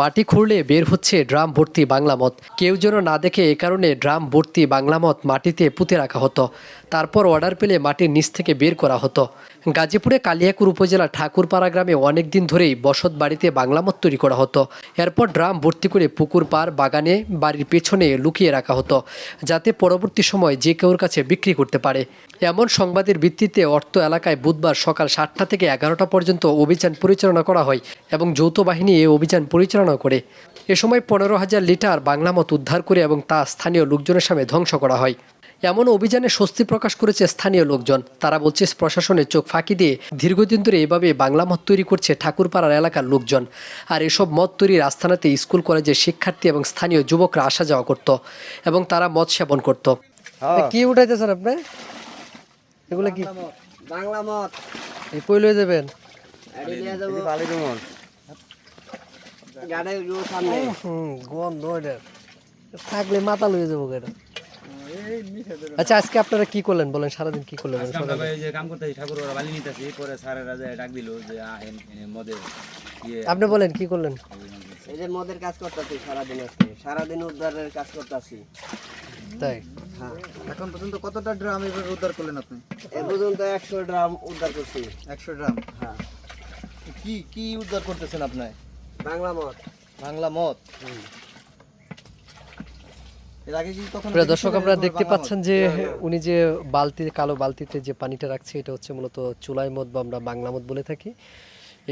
মাটি খুঁড়লে বের হচ্ছে ড্রাম ভর্তি বাংলা মত কেউ যেন না দেখে এ কারণে ড্রাম ভর্তি বাংলা মত মাটিতে পুঁতে রাখা হতো। তারপর অর্ডার পেলে মাটির নিচ থেকে বের করা হতো। গাজীপুরে কালিয়াকুর উপজেলা ঠাকুরপাড়া গ্রামে অনেক দিন ধরেই বসত বাড়িতে বাংলা মত তৈরি করা হতো। এরপর ড্রাম ভর্তি করে পুকুর পার বাগানে বাড়ির পেছনে লুকিয়ে রাখা হতো, যাতে পরবর্তী সময় যে কেউর কাছে বিক্রি করতে পারে। এমন সংবাদের ভিত্তিতে অর্থ এলাকায় বুধবার সকাল সাতটা থেকে এগারোটা পর্যন্ত অভিযান পরিচালনা করা হয় এবং যৌথ বাহিনী এই অভিযান পরিচালনা করে। এ সময় পনেরো হাজার লিটার বাংলা মত উদ্ধার করে এবং তা স্থানীয় লোকজনের সামনে ধ্বংস করা হয়। এমন অভিযানে স্বস্তি প্রকাশ করেছে স্থানীয় লোকজন। তারা বলছে প্রশাসনের চোখ ফাঁকি দিয়ে দীর্ঘদিন ধরে এভাবে বাংলা মত তৈরি করছে ঠাকুরপাড়ার এলাকার লোকজন। আর এসব মদ তৈরির আস্থানাতে স্কুল কলেজের শিক্ষার্থী এবং স্থানীয় যুবকরা আসা যাওয়া করত এবং তারা মদ সেবন করত। কি উঠাইতেছেন আপনি? এগুলো কি? বাংলা মত এই কই লয়ে যাবেন? এডি নিয়ে যাব। গাড়ি গো সামনে। হুম গন্ধ এটার থাকলে মাথা লয়ে যাব এটা আচ্ছা আজকে আপনারা কি করলেন বলেন? সারাদিন কি করলেন? আমরা ভাই যে কাম করতেছি ঠাকুর ওরা বালি নিতেছি। পরে স্যারেরা যে ডাক দিল যে আহেন এনে মদে ইয়ে আপনি বলেন কি করলেন? এই যে মদের কাজ করতেছি সারাদিন আজকে। সারাদিন উদ্ধারের কাজ করতেছি। তাই? হ্যাঁ। এখন পর্যন্ত কতটা ড্রাম এবার উদ্ধার করলেন আপনি? এ পর্যন্ত একশো ড্রাম উদ্ধার করছি। একশো ড্রাম? হ্যাঁ। কি কি উদ্ধার করতেছেন আপনি? বাংলা মত বাংলা মদ? প্রিয় দর্শক আপনারা দেখতে পাচ্ছেন যে উনি যে বালতি কালো বালতিতে যে পানিটা রাখছে এটা হচ্ছে মূলত চুলাই মদ বা আমরা বাংলা মদ বলে থাকি।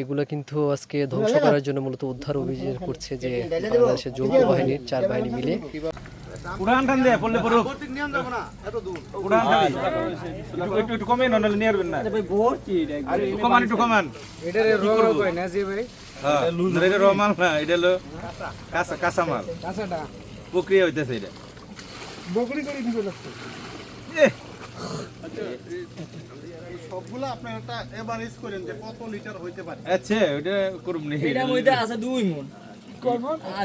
এগুলো কিন্তু আজকে ধ্বংস করার জন্য মূলত উদ্ধার অভিযান করছে যে বাংলাদেশের যৌথ বাহিনীর চার বাহিনী মিলে। উড়ান টান দে পড়লে পড়ুক। উড়ান টান একটু একটু কমে না নিয়ে আসবেন না। কমান একটু কমান। এটা র র না জি ভাই? হ্যাঁ এটা র না এটা হলো কাঁচা কাঁচা মাল। কাঁচাটা? প্রক্রিয়া হইতেছে এটা। বকরি করে দিবে লাগছে। সবগুলো একটা এভারেজ করেন যে কত লিটার হইতে পারে। আচ্ছা ওটা করুম নি। এটার মধ্যে আছে দুই মন।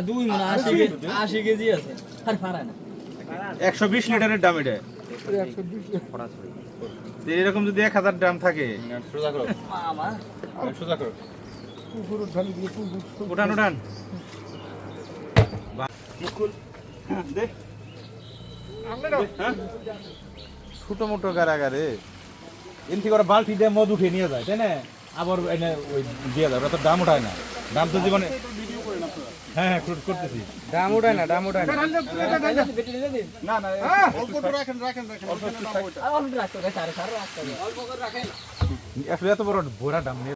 দুই মন আশি কে- আশি কেজি আছে। আর ফারা না। একশো বিশ লিটারের দাম এটা। এরকম যদি এক হাজার দাম থাকে। মামা। উঠান উঠান। ছোট মোটো কারাগারে। এন থেকে ওরা বালতি দিয়ে মদ উঠে নিয়ে যায় তাই না? আবার এনে ওই দিয়ে যায় ওরা তো দাম উঠায় না। দাম তো জীবনে হ্যাঁ হ্যাঁ করতেছি। দাম উঠায় না দাম উঠায় না। না না অল্প রাখেন রাখেন রাখেন অল্প। আসলে এত বড় ভোরা দাম নিয়ে